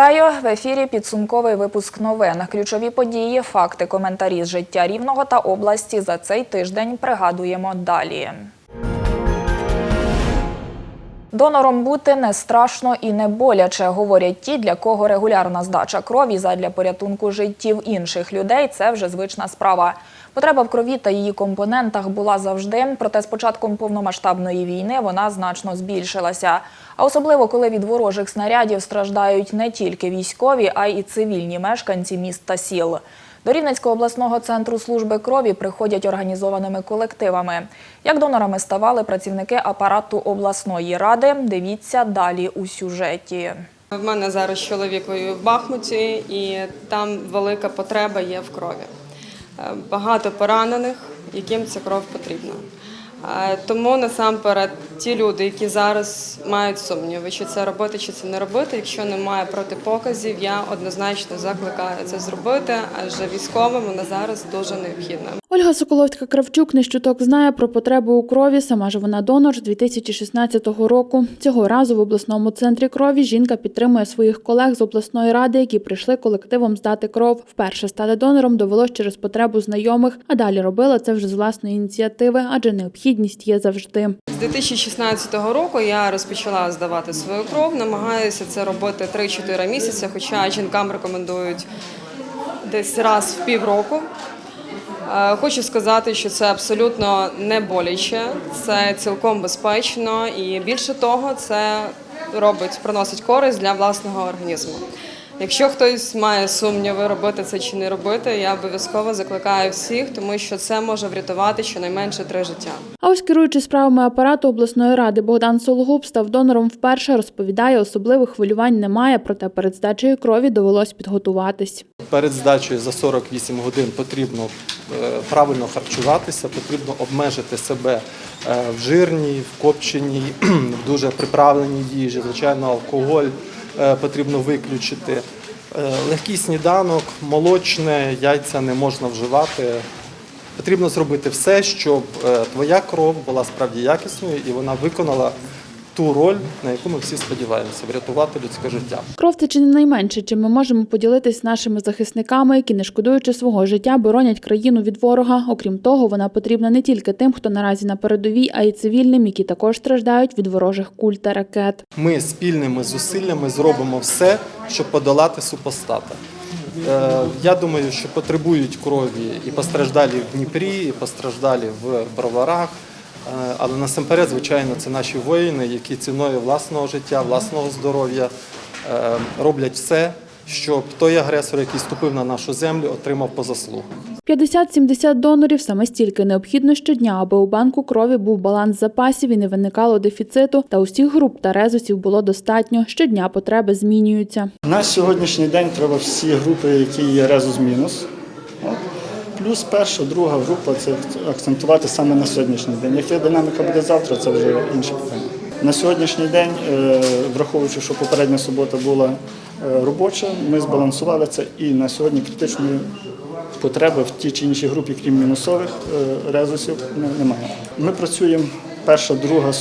Вітаю в ефірі. Підсумковий випуск новин. Ключові події, факти, коментарі з життя рівного та області за цей тиждень пригадуємо далі. Донором бути не страшно і не боляче, говорять ті, для кого регулярна здача крові задля порятунку життів інших людей це вже звична справа. Потреба в крові та її компонентах була завжди, проте з початком повномасштабної війни вона значно збільшилася. А особливо коли від ворожих снарядів страждають не тільки військові, а й цивільні мешканці міст та сіл. До Рівненського обласного центру служби крові приходять організованими колективами. Як донорами ставали працівники апарату обласної ради, дивіться далі у сюжеті. В мене зараз чоловік в Бахмуті, і там велика потреба є в крові. Е, Багато поранених, яким ця кров потрібна. Тому насамперед ті люди, які зараз мають сумніви, чи це робити, чи це не робити. Якщо немає протипоказів, я однозначно закликаю це зробити, адже військовим вона зараз дуже необхідна. Ольга Соколовська Кравчук не щуток знає про потребу у крові. Сама ж вона донор з 2016 року. Цього разу в обласному центрі крові жінка підтримує своїх колег з обласної ради, які прийшли колективом здати кров. Вперше стати донором довелось через потребу знайомих, а далі робила це вже з власної ініціативи, адже необхідність є завжди. З 2016 року я розпочала здавати свою кров. Намагаюся це робити 3-4 місяці, хоча жінкам рекомендують десь раз в півроку. Е, Хочу сказати, що це абсолютно не боляче, це цілком безпечно і більше того, це робить, приносить користь для власного організму. Якщо хтось має сумніви, робити це чи не робити, я обов'язково закликаю всіх, тому що це може врятувати щонайменше три життя. А ось керуючи справами апарату обласної ради Богдан Сологуб став донором вперше. Розповідає, особливих хвилювань немає, проте перед здачею крові довелось підготуватись. Перед здачею за 48 годин потрібно е, правильно харчуватися, потрібно обмежити себе е, в жирній, в копченій, в дуже приправленій їжі. Звичайно, алкоголь потрібно виключити. Е, Легкий сніданок, молочне, яйця не можна вживати. Потрібно зробити все, щоб е, твоя кров була справді якісною і вона виконала ту роль, на яку ми всі сподіваємося врятувати людське життя. Кров це чи не найменше, чим ми можемо поділитись з нашими захисниками, які, не шкодуючи свого життя, боронять країну від ворога. Окрім того, вона потрібна не тільки тим, хто наразі на передовій, а й цивільним, які також страждають від ворожих куль та ракет. Ми спільними зусиллями зробимо все, щоб подолати супостата. Е, Я думаю, що потребують крові і постраждалі в Дніпрі, і постраждалі в Броварах. Е, Але насамперед, звичайно, це наші воїни, які ціною власного життя, власного здоров'я е, роблять все, щоб той агресор, який ступив на нашу землю, отримав по заслугах. 50-70 донорів саме стільки необхідно щодня, аби у банку крові був баланс запасів і не виникало дефіциту. Та усіх груп та резусів було достатньо. Щодня потреби змінюються. На сьогоднішній день треба всі групи, які є резус мінус. Плюс перша, друга група це акцентувати саме на сьогоднішній день. Яка динаміка буде завтра, це вже інше питання. На сьогоднішній день, е, враховуючи, що попередня субота була е, робоча, ми збалансували це і на сьогодні критичної потреби в тій чи іншій групі, крім мінусових е, резусів, немає. Ми працюємо перша, друга,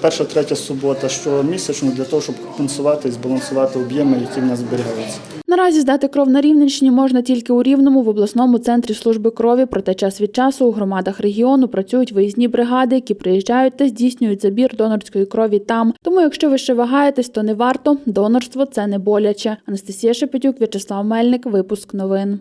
перша, третя субота щомісячно для того, щоб компенсувати і збалансувати об'єми, які в нас зберігаються. Наразі здати кров на Рівненщині можна тільки у Рівному в обласному центрі служби крові. Проте час від часу у громадах регіону працюють виїзні бригади, які приїжджають та здійснюють забір донорської крові там. Тому, якщо ви ще вагаєтесь, то не варто. Донорство це не боляче. Анастасія Шепетюк, В'ячеслав Мельник. Випуск новин.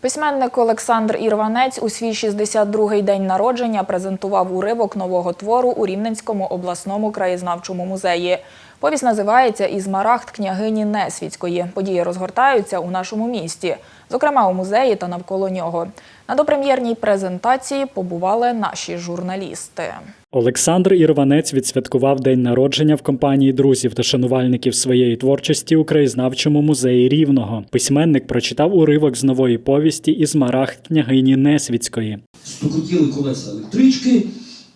Письменник Олександр Ірванець у свій 62-й день народження презентував уривок нового твору у Рівненському обласному краєзнавчому музеї. Повість називається «Ізмарагд княгині Несвітської». Події розгортаються у нашому місті, зокрема у музеї та навколо нього. На допрем'єрній презентації побували наші журналісти. Олександр Ірванець відсвяткував день народження в компанії друзів та шанувальників своєї творчості у краєзнавчому музеї Рівного. Письменник прочитав уривок з нової повісті із марах княгині Несвітської. стукотіли колеса електрички,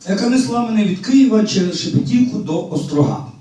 яка несла мене від Києва через Шепетівку до Острога.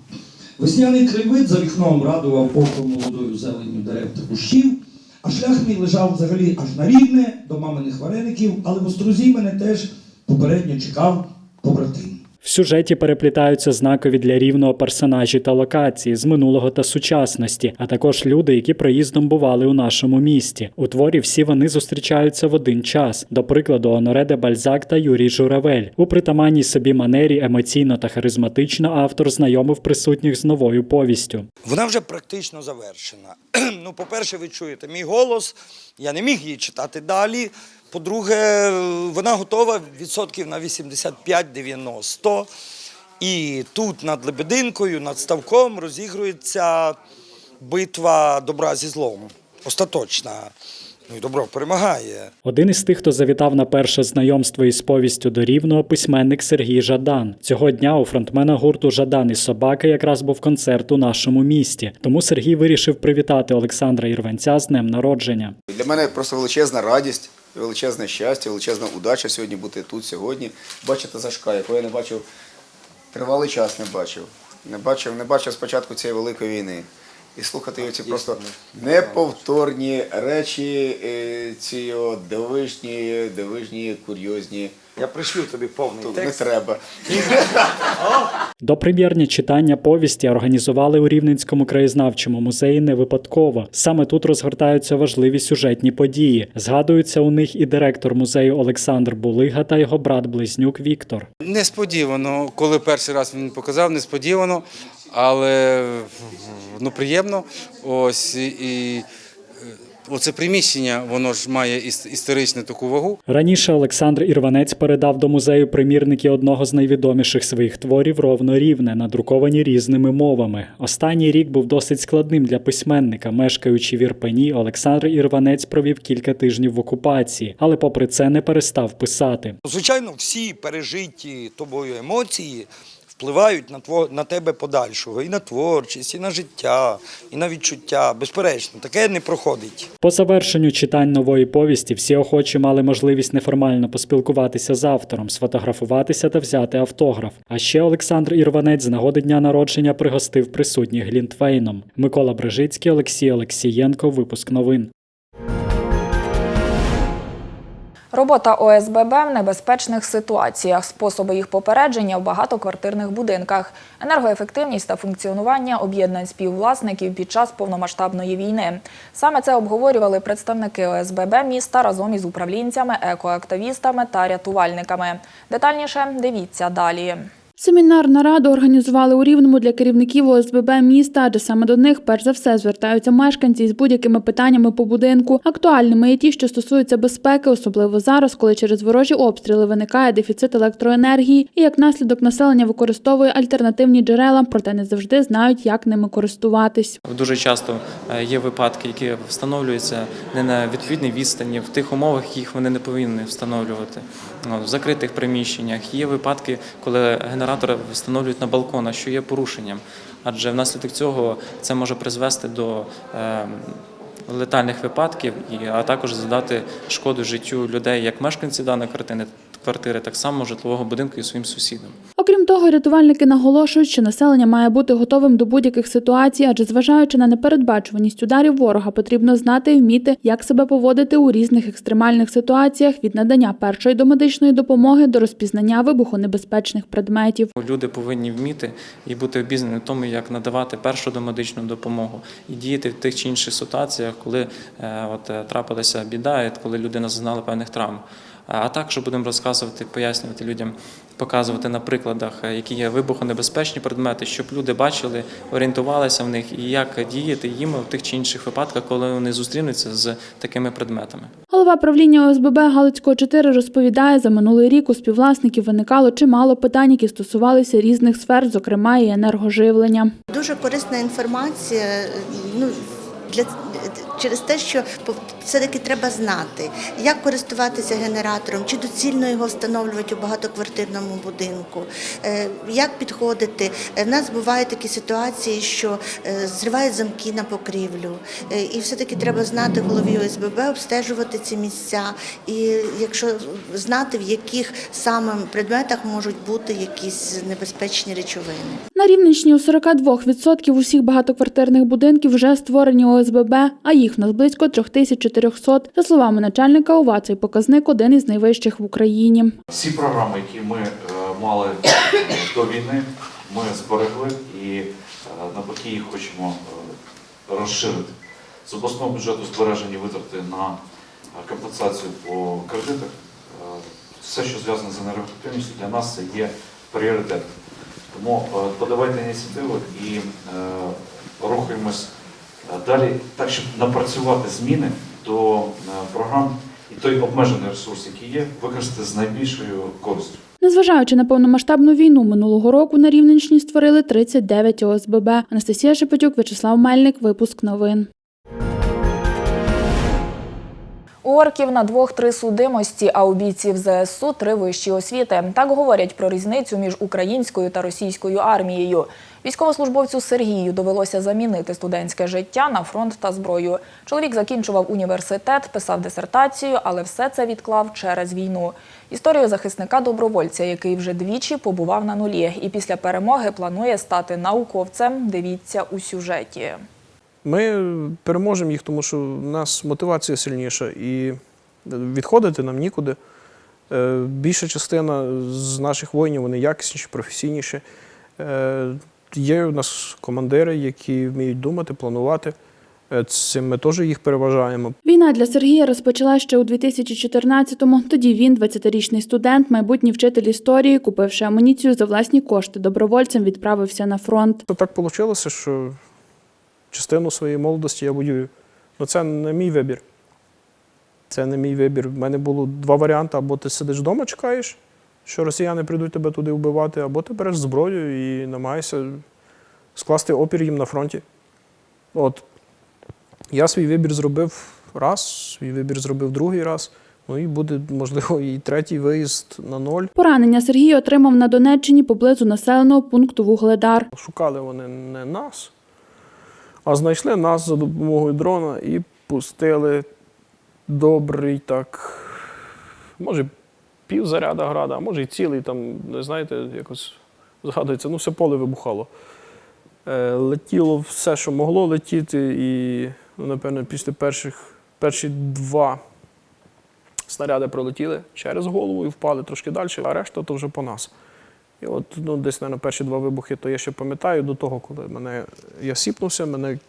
Весняний краєвид за вікном радував оком молодою зеленню дерев та кущів, а шлях мій лежав взагалі аж на рівне до маминих вареників, але в Острозі мене теж попередньо чекав побратим. В сюжеті переплітаються знакові для рівного персонажі та локації з минулого та сучасності, а також люди, які проїздом бували у нашому місті. У творі всі вони зустрічаються в один час. До прикладу, Оноре де Бальзак та Юрій Журавель. У притаманній собі манері емоційно та харизматично автор знайомив присутніх з новою повістю. Вона вже практично завершена. ну, по-перше, ви чуєте мій голос, я не міг її читати далі. По-друге, вона готова відсотків на 85-90. І тут над Лебединкою, над ставком розігрується битва добра зі злом. Остаточна. Ну і добро перемагає. Один із тих, хто завітав на перше знайомство із повістю до рівного, письменник Сергій Жадан. Цього дня у фронтмена гурту Жадан і собаки якраз був концерт у нашому місті. Тому Сергій вирішив привітати Олександра Ірванця з днем народження. Для мене просто величезна радість, величезне щастя, величезна удача сьогодні бути тут сьогодні. Бачити Сашка, якого я не бачив тривалий час не бачив. Не бачив, не бачив спочатку цієї великої війни. І слухати ці просто неповторні речі, е, ці дивижні, дивижні, курйозні. Я пришлю тобі повний Тут не текст. треба. Допрем'єрні читання повісті організували у Рівненському краєзнавчому музеї не випадково. Саме тут розгортаються важливі сюжетні події. Згадуються у них і директор музею Олександр Булига та його брат-близнюк Віктор. Несподівано, коли перший раз він показав, несподівано, але ну, приємно. Ось і, і е, оце приміщення, воно ж має іс- історичну таку вагу. Раніше Олександр Ірванець передав до музею примірники одного з найвідоміших своїх творів ровно рівне, надруковані різними мовами. Останній рік був досить складним для письменника. Мешкаючи в Ірпені, Олександр Ірванець провів кілька тижнів в окупації, але попри це не перестав писати. Звичайно, всі пережиті тобою емоції впливають на, тво, на тебе подальшого. І на творчість, і на життя, і на відчуття. Безперечно, таке не проходить. По завершенню читань нової повісті всі охочі мали можливість неформально поспілкуватися з автором, сфотографуватися та взяти автограф. А ще Олександр Ірванець з нагоди дня народження пригостив присутніх Глінтвейном. Микола Брижицький, Олексій Олексієнко. Випуск новин. Робота ОСББ в небезпечних ситуаціях, способи їх попередження в багатоквартирних будинках, енергоефективність та функціонування об'єднань співвласників під час повномасштабної війни. Саме це обговорювали представники ОСББ міста разом із управлінцями, екоактивістами та рятувальниками. Детальніше дивіться далі. Семінар нараду організували у Рівному для керівників ОСББ міста, адже саме до них перш за все звертаються мешканці з будь-якими питаннями по будинку. Актуальними є ті, що стосуються безпеки, особливо зараз, коли через ворожі обстріли виникає дефіцит електроенергії, і як наслідок населення використовує альтернативні джерела, проте не завжди знають, як ними користуватись. Дуже часто е, є випадки, які встановлюються не на відповідній відстані, в тих умовах, яких вони не повинні встановлювати. Ну, В закритих приміщеннях. Є випадки, коли генератори встановлюють на балконах, що є порушенням, адже внаслідок цього це може призвести до е, летальних випадків, а також задати шкоду життю людей, як мешканців даної квартири, квартири, так само житлового будинку і своїм сусідам. Окрім того, рятувальники наголошують, що населення має бути готовим до будь-яких ситуацій, адже зважаючи на непередбачуваність ударів ворога, потрібно знати і вміти, як себе поводити у різних екстремальних ситуаціях від надання першої домедичної допомоги до розпізнання вибухонебезпечних предметів. Люди повинні вміти і бути обізнані в тому, як надавати першу домедичну допомогу і діяти в тих чи інших ситуаціях, коли е, от е, трапилася біда, і коли людина зазнала певних травм. А також будемо розказувати, пояснювати людям, показувати на прикладах, е, які є вибухонебезпечні предмети, щоб люди бачили, орієнтувалися в них і як діяти їм в тих чи інших випадках, коли вони зустрінуться з такими предметами. Голова правління ОСББ Галицького 4 розповідає, за минулий рік у співвласників виникало чимало питань, які стосувалися різних сфер, зокрема і енергоживлення. Дуже корисна інформація. Ну для через те, що все-таки треба знати, як користуватися генератором, чи доцільно його встановлювати у багатоквартирному будинку, е, як підходити. Е, В нас бувають такі ситуації, що е, зривають замки на покрівлю, і все-таки треба знати голові ОСББ, обстежувати ці місця, і якщо знати, в яких саме предметах можуть бути якісь небезпечні речовини. На Рівненщині у 42% усіх багатоквартирних будинків вже створені ОСББ, а їх в нас близько 3400. За словами начальника ОВА, цей показник один із найвищих в Україні. Всі програми, які ми е, мали до війни, ми зберегли і е, навпаки їх хочемо е, розширити. З обласного бюджету збережені витрати на компенсацію по кредитах. Все, що зв'язане з енергоефективністю, для нас це є пріоритетом. Тому подавайте ініціативу і рухаємось далі так, щоб напрацювати зміни до е, програм і той обмежений ресурс, який є, використати з найбільшою користю. Незважаючи на повномасштабну війну минулого року на Рівненщині створили 39 ОСББ. Анастасія Шепетюк, Вячеслав Мельник. Випуск новин. У орків на двох-три судимості, а у бійців ЗСУ три вищі освіти. Так говорять про різницю між українською та російською армією. Військовослужбовцю Сергію довелося замінити студентське життя на фронт та зброю. Чоловік закінчував університет, писав дисертацію, але все це відклав через війну. Історію захисника добровольця, який вже двічі побував на нулі, і після перемоги планує стати науковцем. Дивіться у сюжеті. Ми переможемо їх, тому що в нас мотивація сильніша і відходити нам нікуди. Е, Більша частина з наших воїнів вони якісніші, професійніші. Є у нас командири, які вміють думати, планувати. Е, Цим ми теж їх переважаємо. Війна для Сергія розпочала ще у 2014-му. Тоді він, 20-річний студент, майбутній вчитель історії, купивши амуніцію за власні кошти, добровольцем відправився на фронт. То так вийшло, що частину своєї молодості я воюю. Ну це не мій вибір. Це не мій вибір. У мене було два варіанти: або ти сидиш вдома, чекаєш, що росіяни прийдуть тебе туди вбивати, або ти береш зброю і намагаєшся скласти опір їм на фронті. От. Я свій вибір зробив раз, свій вибір зробив другий раз. Ну і буде, можливо, і третій виїзд на ноль. Поранення Сергій отримав на Донеччині поблизу населеного пункту Вугледар. Шукали вони не нас, а знайшли нас за допомогою дрона і пустили добрий так, може, пів заряда града, а може і цілий, там, знаєте, якось згадується, ну все поле вибухало. Е, летіло все, що могло летіти, і, ну, напевно, після перших перші два снаряди пролетіли через голову і впали трошки далі, а решта то вже по нас. І от ну, десь, мабуть, перші два вибухи, то я ще пам'ятаю до того, коли мене я сіпнувся, мене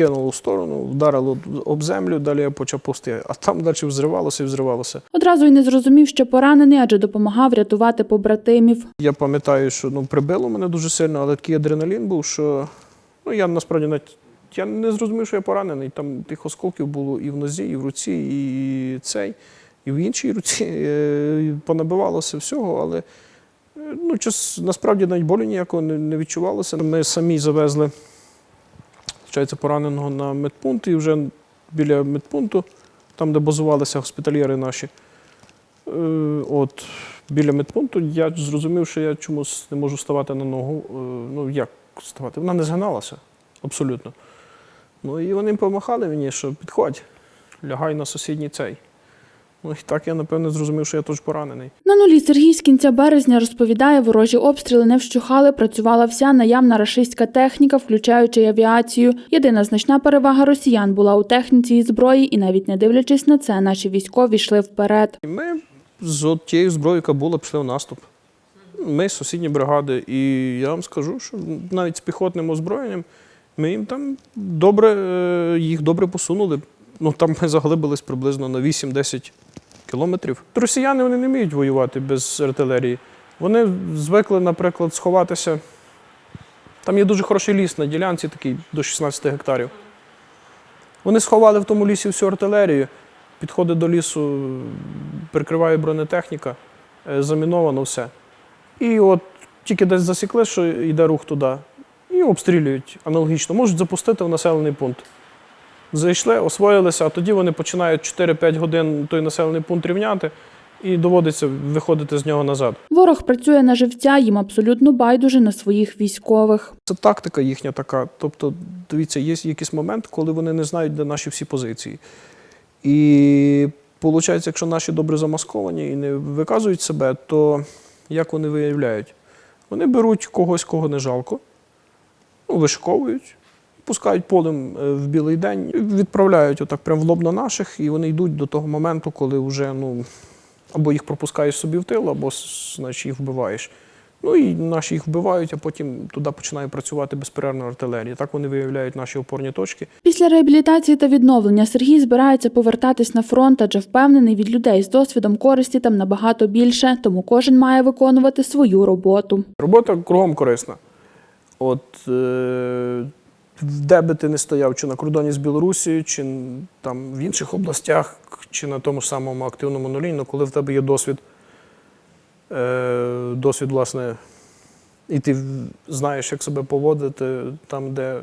кинуло в сторону, вдарило об землю, далі я почав пусти. А там далі взривалося і взривалося. Одразу й не зрозумів, що поранений, адже допомагав рятувати побратимів. Я пам'ятаю, що ну, прибило мене дуже сильно, але такий адреналін був, що ну, я насправді навіть я не зрозумів, що я поранений. Там тих осколків було і в нозі, і в руці, і цей, і в іншій руці. Е, Понабивалося всього, але е, ну, час, насправді навіть болю ніякого не відчувалося. Ми самі завезли виходить, пораненого на медпункт, і вже біля медпункту, там, де базувалися госпітальєри наші. Е, От, біля медпункту я зрозумів, що я чомусь не можу ставати на ногу. Е, Ну, як ставати? Вона не згиналася абсолютно. Ну і вони помахали мені, що підходь, лягай на сусідній цей. Ну і так я, напевно, зрозумів, що я теж поранений. На нулі Сергій з кінця березня розповідає, ворожі обстріли не вщухали, працювала вся наявна рашистська техніка, включаючи авіацію. Єдина значна перевага росіян була у техніці і зброї, і навіть не дивлячись на це, наші військові йшли вперед. І ми з тією зброєю, яка була, пішли в наступ. Ми сусідні бригади. І я вам скажу, що навіть з піхотним озброєнням ми їм там добре, е, їх добре посунули. Ну там ми заглибились приблизно на 8-10 кілометрів. Росіяни вони не вміють воювати без артилерії. Вони звикли, наприклад, сховатися. Там є дуже хороший ліс на ділянці, такий до 16 гектарів. Вони сховали в тому лісі всю артилерію. Підходить до лісу, прикриває бронетехніка, е, заміновано все. І от тільки десь засікли, що йде рух туди, і обстрілюють аналогічно. Можуть запустити в населений пункт. Зайшли, освоїлися, а тоді вони починають 4-5 годин той населений пункт рівняти і доводиться виходити з нього назад. Ворог працює на живця, їм абсолютно байдуже на своїх військових. Це тактика їхня така. Тобто, дивіться, є якийсь момент, коли вони не знають, де наші всі позиції. І виходить, якщо наші добре замасковані і не виказують себе, то як вони виявляють? Вони беруть когось, кого не жалко, ну, вишковують, пускають полем е, в білий день, відправляють отак прямо в лоб на наших, і вони йдуть до того моменту, коли вже ну, або їх пропускаєш собі в тил, або значить, їх вбиваєш. Ну і наші їх вбивають, а потім туди починає працювати безперервна артилерія. Так вони виявляють наші опорні точки. Після реабілітації та відновлення Сергій збирається повертатись на фронт, адже впевнений від людей з досвідом користі там набагато більше, тому кожен має виконувати свою роботу. Робота кругом корисна. От е, де би ти не стояв, чи на кордоні з Білорусією, чи там в інших областях, чи на тому самому активному нулі, ну коли в тебе є досвід, е, досвід, власне, і ти знаєш, як себе поводити там, де е,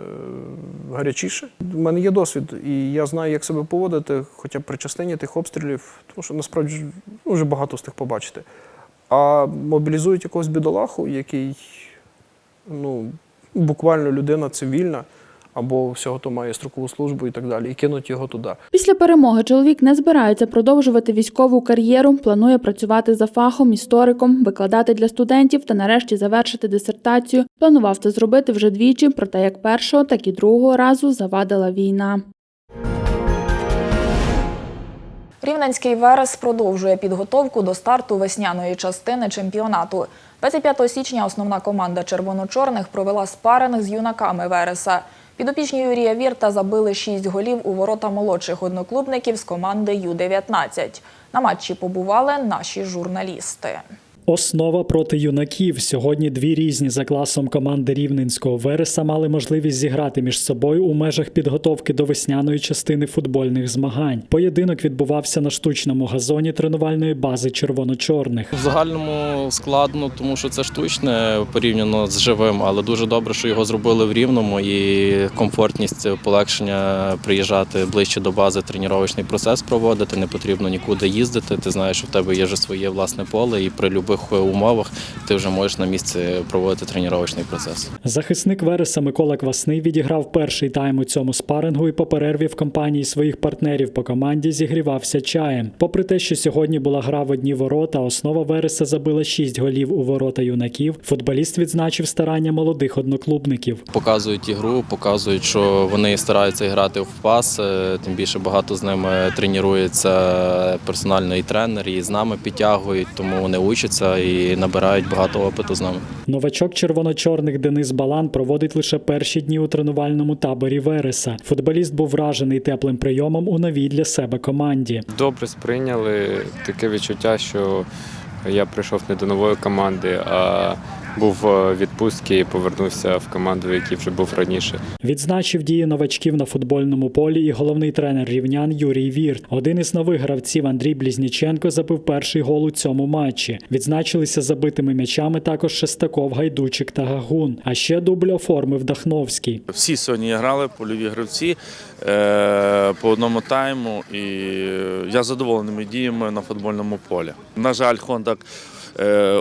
гарячіше. У мене є досвід, і я знаю, як себе поводити, хоча б при частині тих обстрілів, тому що насправді ж, вже багато встиг побачити. А мобілізують якогось бідолаху, який ну, буквально людина цивільна, або всього то має строкову службу і так далі, і кинуть його туди. Після перемоги чоловік не збирається продовжувати військову кар'єру, планує працювати за фахом, істориком, викладати для студентів та нарешті завершити дисертацію. Планував це зробити вже двічі, проте як першого, так і другого разу завадила війна. Рівненський Верес продовжує підготовку до старту весняної частини чемпіонату. 25 січня основна команда червоно-чорних провела спаринг з юнаками Вереса. Підопічні Юрія Вірта забили шість голів у ворота молодших одноклубників з команди Ю-19. На матчі побували наші журналісти. Основа проти юнаків. Сьогодні дві різні за класом команди Рівненського Вереса мали можливість зіграти між собою у межах підготовки до весняної частини футбольних змагань. Поєдинок відбувався на штучному газоні тренувальної бази червоно-чорних. В загальному складно, тому що це штучне порівняно з живим, але дуже добре, що його зробили в рівному і комфортність, полегшення приїжджати ближче до бази, тренувальний процес проводити. Не потрібно нікуди їздити. Ти знаєш, що в тебе є вже своє власне поле, і при будь-яких умовах ти вже можеш на місці проводити тренувальний процес. Захисник Вереса Микола Квасний відіграв перший тайм у цьому спарингу і по перерві в компанії своїх партнерів по команді зігрівався чаєм. Попри те, що сьогодні була гра в одні ворота, основа Вереса забила 6 голів у ворота юнаків. Футболіст відзначив старання молодих одноклубників. Показують ігру, показують, що вони стараються грати в пас. е, Тим більше багато з ними тренується персонально і тренер, і з нами підтягують, тому вони учаться і набирають багато опиту з нами. Новачок червоно-чорних Денис Балан проводить лише перші дні у тренувальному таборі Вереса. Футболіст був вражений теплим прийомом у новій для себе команді. добре сприйняли таке відчуття, що я прийшов не до нової команди, а був в відпустці і повернувся в команду, в якій вже був раніше. Відзначив дії новачків на футбольному полі і головний тренер рівнян Юрій Вірт. Один із нових гравців Андрій Блізніченко забив перший гол у цьому матчі. Відзначилися забитими м'ячами також Шестаков, Гайдучик та Гагун. А ще дубль оформив Дахновський. Всі сьогодні грали польові гравці е, по одному тайму, і я задоволеними діями на футбольному полі. На жаль, Хондак е,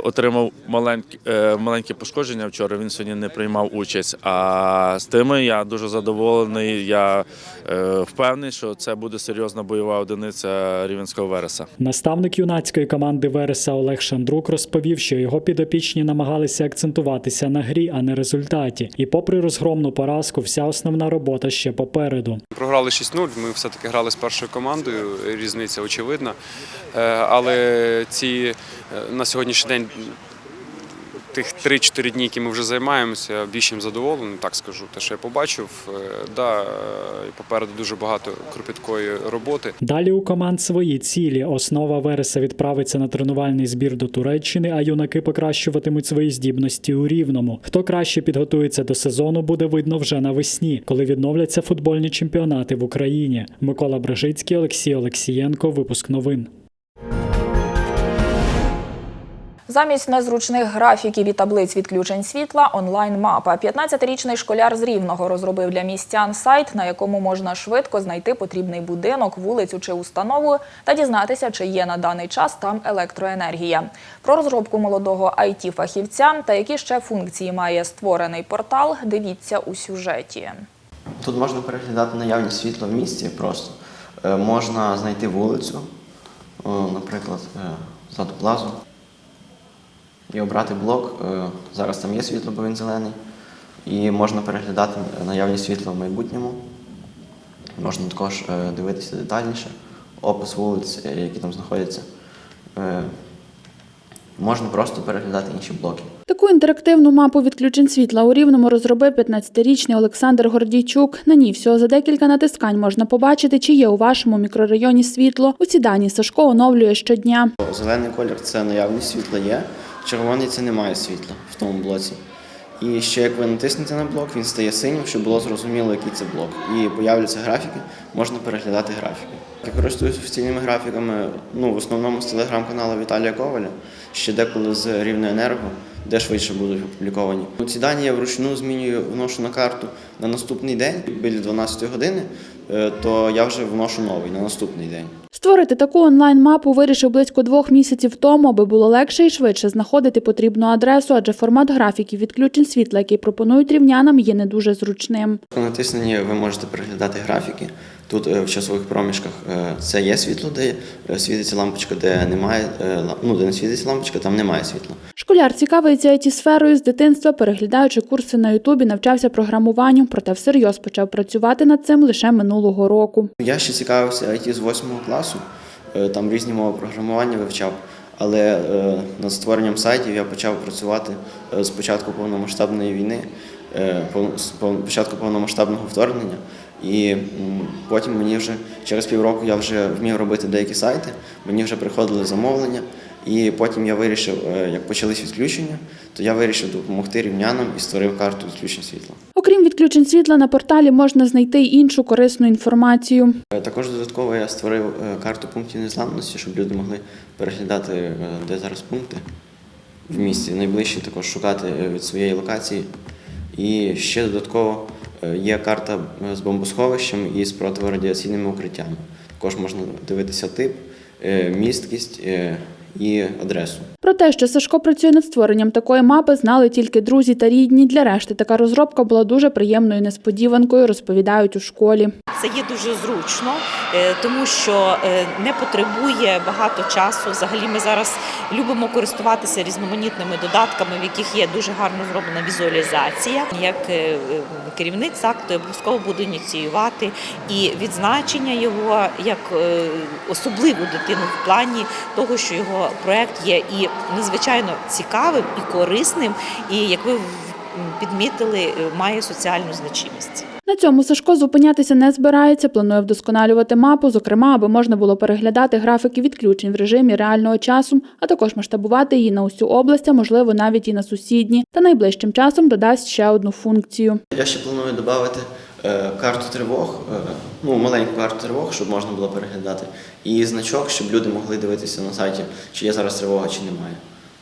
отримав маленькі, е, маленьке пошкодження вчора. Він сьогодні не приймав участь. А з тими я дуже задоволений. Я е, впевнений, що це буде серйозна бойова одиниця Рівенського Вереса. Наставник юнацької команди Вереса Олег Шандрук розповів, що його підопічні намагалися акцентуватися на грі, а не результаті. І попри розгромну поразку, вся основна робота ще попереду. Програли 6-0, ми все-таки грали з першою командою, різниця очевидна. Е, Але ці е, на сьогоднішній день тих 3-4 дні, які ми вже займаємося, більш чим задоволений, так скажу. Те, що я побачив, е, да, попереду дуже багато кропіткої роботи. Далі у команд свої цілі. Основа Вереса відправиться на тренувальний збір до Туреччини, а юнаки покращуватимуть свої здібності у рівному. Хто краще підготується до сезону, буде видно вже навесні, коли відновляться футбольні чемпіонати в Україні. Микола Бражицький, Олексій Олексієнко. Випуск новин. Замість незручних графіків і таблиць відключень світла онлайн-мапа. 15-річний школяр з Рівного розробив для містян сайт, на якому можна швидко знайти потрібний будинок, вулицю чи установу та дізнатися, чи є на даний час там електроенергія. Про розробку молодого it фахівця та які ще функції має створений портал, дивіться у сюжеті. Тут можна переглядати наявність світла в місті просто. Е, Можна знайти вулицю, наприклад, е, плазу, і обрати блок. Е, Зараз там є світло, бо він зелений. І можна переглядати наявність світла в майбутньому. Можна також е, дивитися детальніше, опис вулиць, е, які там знаходяться. Можна просто переглядати інші блоки. Таку інтерактивну мапу відключень світла у Рівному розробив 15-річний Олександр Гордійчук. На ній всього за декілька натискань можна побачити, чи є у вашому мікрорайоні світло. Усі дані Сашко оновлює щодня. Зелений колір це наявність світла є, червоний це немає світла в тому блоці. І ще як ви натиснете на блок, він стає синім, щоб було зрозуміло, який це блок. І появляться графіки, можна переглядати графіки. Я користуюсь офіційними графіками, ну, в основному з телеграм-каналу Віталія Коваля, ще деколи з Рівнеенерго, де швидше будуть опубліковані. Ці дані я вручну змінюю, вношу на карту на наступний день, біля 12 години, е, то я вже вношу новий на наступний день. Створити таку онлайн-мапу вирішив близько двох місяців тому, аби було легше і швидше знаходити потрібну адресу, адже формат графіків відключень світла, який пропонують рівнянам, є не дуже зручним. При натисненні ви можете переглядати графіки. Тут е, в часових проміжках е, це є світло, де е, світиться лампочка, де немає, ну, де не світиться лампочка, там немає світла. Школяр цікавиться it сферою з дитинства, переглядаючи курси на Ютубі, навчався програмуванню, проте всерйоз почав працювати над цим лише минулого року. Я ще цікавився IT з 8 класу, там різні мови програмування вивчав. Але над створенням сайтів я почав працювати з початку повномасштабної війни, з початку повномасштабного вторгнення. І потім мені вже через півроку я вже вмів робити деякі сайти, мені вже приходили замовлення. І потім я вирішив, е, як почались відключення, то я вирішив допомогти рівнянам і створив карту відключень світла. Окрім відключень світла, на порталі можна знайти й іншу корисну інформацію. Е, Також додатково я створив е, карту пунктів незламності, щоб люди могли переглядати, де зараз пункти в місті. Найближчі також шукати від своєї локації. І ще додатково є карта е, з бомбосховищем і з протирадіаційними укриттями. Також можна дивитися тип, е, місткість е, і адресу. Про те, що Сашко працює над створенням такої мапи, знали тільки друзі та рідні. Для решти така розробка була дуже приємною несподіванкою, розповідають у школі. Це є дуже зручно, е, тому що е, не потребує багато часу. Взагалі, ми зараз любимо користуватися різноманітними додатками, в яких є дуже гарно зроблена візуалізація. Як е, керівник то я обов'язково буду ініціювати і відзначення його як особливу дитину в плані того, що його проект є і надзвичайно цікавим і корисним, і як ви в- підмітили, е, має соціальну значимість. На цьому Сашко зупинятися не збирається. Планує вдосконалювати мапу, зокрема, аби можна було переглядати графіки відключень в режимі реального часу, а також масштабувати її на усю область, а можливо навіть і на сусідні. Та найближчим часом додасть ще одну функцію. Я ще планую додати карту тривог, е, ну маленьку карту тривог, щоб можна було переглядати, і значок, щоб люди могли дивитися на сайті, чи є зараз тривога, чи немає.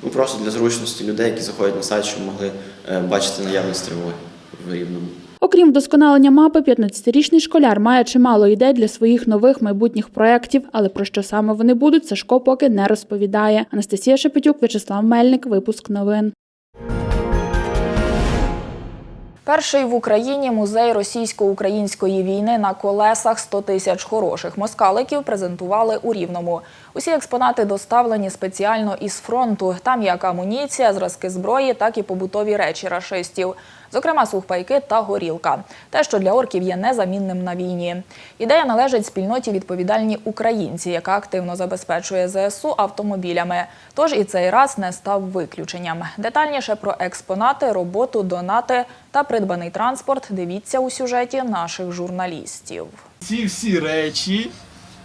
Ну просто для зручності людей, які заходять на сайт, щоб могли е, бачити наявність тривоги в рівному. Окрім вдосконалення мапи, 15-річний школяр має чимало ідей для своїх нових майбутніх проєктів, але про що саме вони будуть, Сашко поки не розповідає. Анастасія Шепетюк, В'ячеслав Мельник, випуск новин. Перший в Україні музей російсько-української війни на колесах 100 тисяч хороших москаликів презентували у Рівному. Усі експонати доставлені спеціально із фронту. Там як амуніція, зразки зброї, так і побутові речі рашистів. Зокрема, сухпайки та горілка. Те, що для орків є незамінним на війні. Ідея належить спільноті відповідальні українці, яка активно забезпечує ЗСУ автомобілями. Тож і цей раз не став виключенням. Детальніше про експонати, роботу, донати та придбаний транспорт дивіться у сюжеті наших журналістів. Ці всі речі,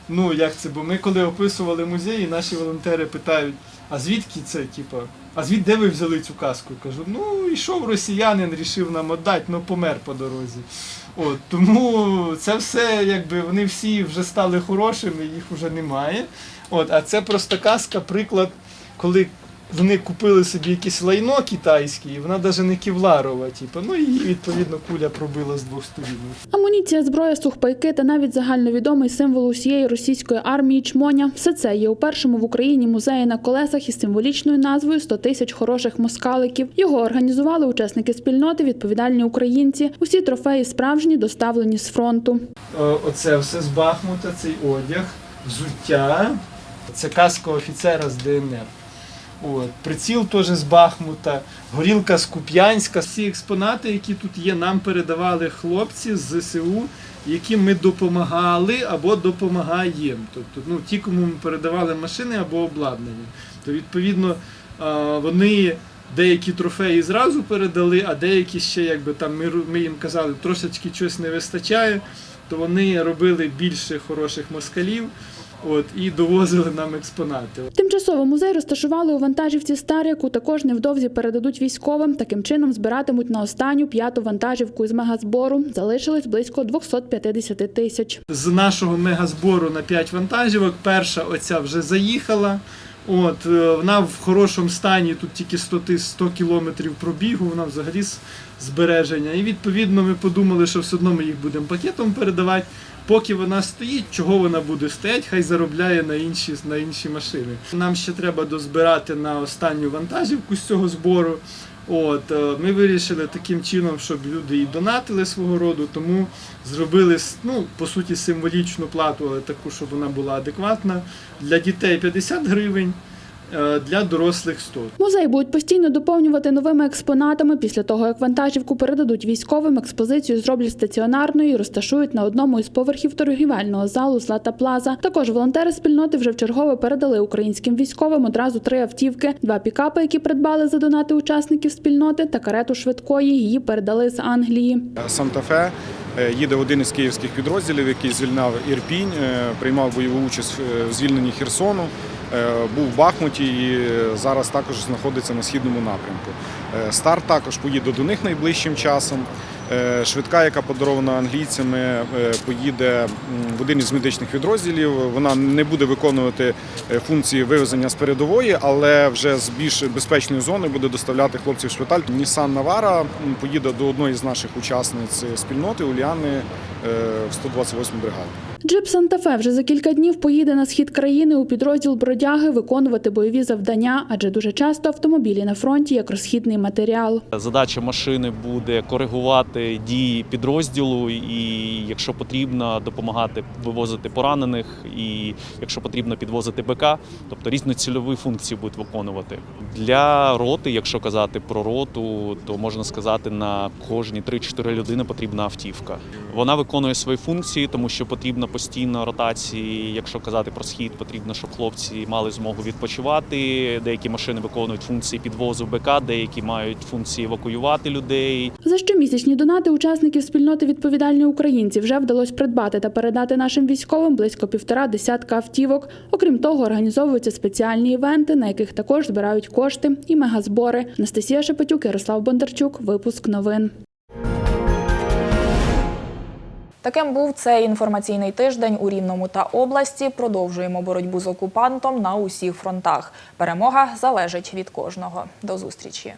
ну як це, бо ми коли описували музеї, наші волонтери питають, а звідки це, типу, а звід ви взяли цю каску? Кажу, ну йшов росіянин, рішив нам отдати, ну помер по дорозі. От, тому це все, якби вони всі вже стали хорошими, їх вже немає. От, а це просто казка, приклад, коли вони купили собі якесь лайно китайське, і вона навіть не кевларова, типу, ну і відповідно куля пробила з двох сторін. Амуніція, зброя, сухпайки та навіть загальновідомий символ усієї російської армії чмоня. Все це є у першому в Україні музеї на колесах із символічною назвою «100 тисяч хороших москаликів. Його організували учасники спільноти, відповідальні українці. Усі трофеї справжні, доставлені з фронту. Е, Оце все з Бахмута, цей одяг, взуття. Це каска офіцера з ДНР. От, приціл теж з Бахмута, горілка з Куп'янська. Всі експонати, які тут є, нам передавали хлопці з ЗСУ, яким ми допомагали або допомагаємо. Тобто, ну, ті, кому ми передавали машини або обладнання. То відповідно вони Деякі трофеї зразу передали, а деякі ще, якби там ми, ми їм казали, трошечки щось не вистачає, то вони робили більше хороших москалів от, і довозили нам експонати. Тимчасово музей розташували у вантажівці «Стар», яку також невдовзі передадуть військовим. Таким чином збиратимуть на останню п'яту вантажівку із мегазбору. Залишилось близько 250 тисяч. З нашого мегазбору на 5 вантажівок перша оця вже заїхала. От, е, вона в хорошому стані, тут тільки 100, тис- 100 кілометрів пробігу, вона взагалі збереження. І відповідно ми подумали, що все одно ми їх будемо пакетом передавати. Поки вона стоїть, чого вона буде стояти, хай заробляє на інші, на інші машини. Нам ще треба дозбирати на останню вантажівку з цього збору. От, е, ми вирішили таким чином, щоб люди і донатили свого роду, тому зробили ну, по суті символічну плату, але таку, щоб вона була адекватна. Для дітей 50 гривень, для дорослих 100. Музей будуть постійно доповнювати новими експонатами. Після того, як вантажівку передадуть військовим, експозицію зроблять стаціонарною і розташують на одному із поверхів торгівельного залу Злата Плаза. Також волонтери спільноти вже вчергове передали українським військовим одразу три автівки: два пікапи, які придбали за донати учасників спільноти, та карету швидкої. Її передали з Англії. Санта-Фе е, їде один із київських підрозділів, який звільняв Ірпінь, е, приймав бойову участь в звільненні Херсону, е, був в Бахмуті і зараз також знаходиться на східному напрямку. Е, Стар також поїде до них найближчим часом. Е, Швидка, яка подарована англійцями, е, поїде в один із медичних підрозділів. Вона не буде виконувати е, функції вивезення з передової, але вже з більш безпечної зони буде доставляти хлопців в шпиталь. Нісан Навара поїде до одної з наших учасниць спільноти Уляни е, в 128 бригаду. Джип Санта-Фе вже за кілька днів поїде на схід країни у підрозділ бродяги виконувати бойові завдання, адже дуже часто автомобілі на фронті як розхідний матеріал. Задача машини буде коригувати дії підрозділу, і якщо потрібно, допомагати вивозити поранених, і якщо потрібно підвозити БК, тобто різноцільові функції будуть виконувати. Для роти, якщо казати про роту, то можна сказати, на кожні 3-4 людини потрібна автівка. Вона виконує свої функції, тому що потрібна постійна ротації. Якщо казати про схід, потрібно, щоб хлопці мали змогу відпочивати. Деякі машини виконують функції підвозу БК, деякі мають функції евакуювати людей. За щомісячні донати учасників спільноти відповідальні українці вже вдалося придбати та передати нашим військовим близько півтора десятка автівок. Окрім того, організовуються спеціальні івенти, на яких також збирають кошти і мегазбори. Анастасія Шепетюк, Ярослав Бондарчук. Випуск новин. Таким був цей інформаційний тиждень у Рівному та області. Продовжуємо боротьбу з окупантом на усіх фронтах. Перемога залежить від кожного. До зустрічі.